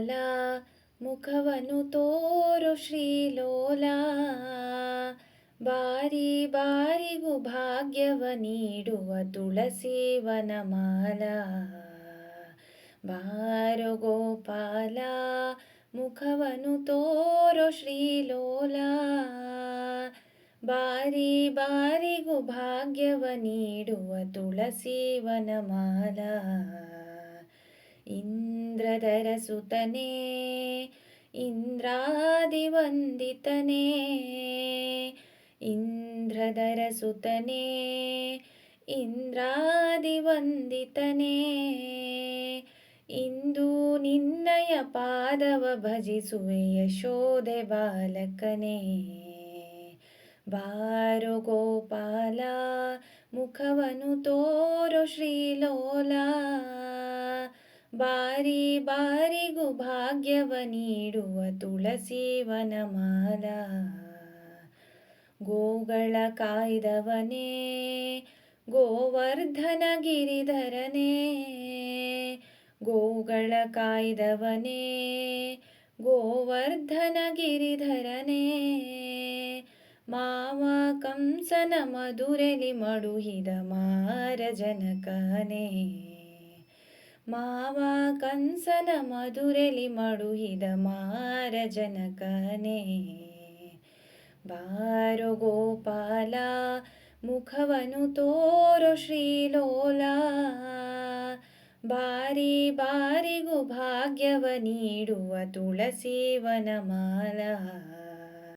ಗೋಪಾಲ ಮುಖವನು ತೋರು ಶ್ರೀಲೋಲ ಬಾರಿ ಬಾರಿಗೂ ಭಾಗ್ಯವ ನೀಡುವ ತುಳಸಿ ವನಮಾಲ. ಬಾರೋ ಗೋಪಾಲ ಮುಖವನು ತೋರು ಶ್ರೀಲೋಲ ಬಾರಿ ಬಾರಿಗೂ ಭಾಗ್ಯವ ನೀಡುವ ತುಳಸಿ ವನಮಾಲ. ಇಂದ್ರದರ ಸುತನೇ ಇಂದ್ರಾದಿವಂದಿತನೇ. ಇಂದ್ರಧರಸುತನೇ, ಇಂದ್ರಾದಿವಂದಿತನೇ. ಇಂದು ನಿನ್ನಯ ಪಾದವ ಭಜಿಸುವೆ ಯಶೋದೆ ಬಾಲಕನೇ. ಬಾರು ಗೋಪಾಲ, ಮುಖವನು ತೋರು ಶ್ರೀಲೋಲ. ಬಾರಿ ಬಾರಿಗೂ ಭಾಗ್ಯವ ನೀಡುವ ತುಳಸಿ ವನಮಾಲ. ಗೋಗಳ ಕಾಯ್ದವನೇ, ಗೋವರ್ಧನ ಗಿರಿಧರನೇ, ಗೋಗಳ ಕಾಯ್ದವನೇ, ಗೋವರ್ಧನ ಗಿರಿಧರನೇ. ಮಾವ ಕಂಸನ ಮಧುರೆಲಿ ಮಡುಹಿದ ಮಾರಜನಕನೇ ಮಾವ ಕಂಸನ ಮಧುರೆಲಿ ಮಡುಹಿದ ಮಾರ ಜನಕನೇ ಬಾರೋ ಗೋಪಾಲ, ಮುಖವನು ತೋರೋ ಶ್ರೀಲೋಲ. ಬಾರಿ ಬಾರಿಗೂ ಭಾಗ್ಯವ ನೀಡುವ ತುಳಸೀವನ ವನಮಾಲ.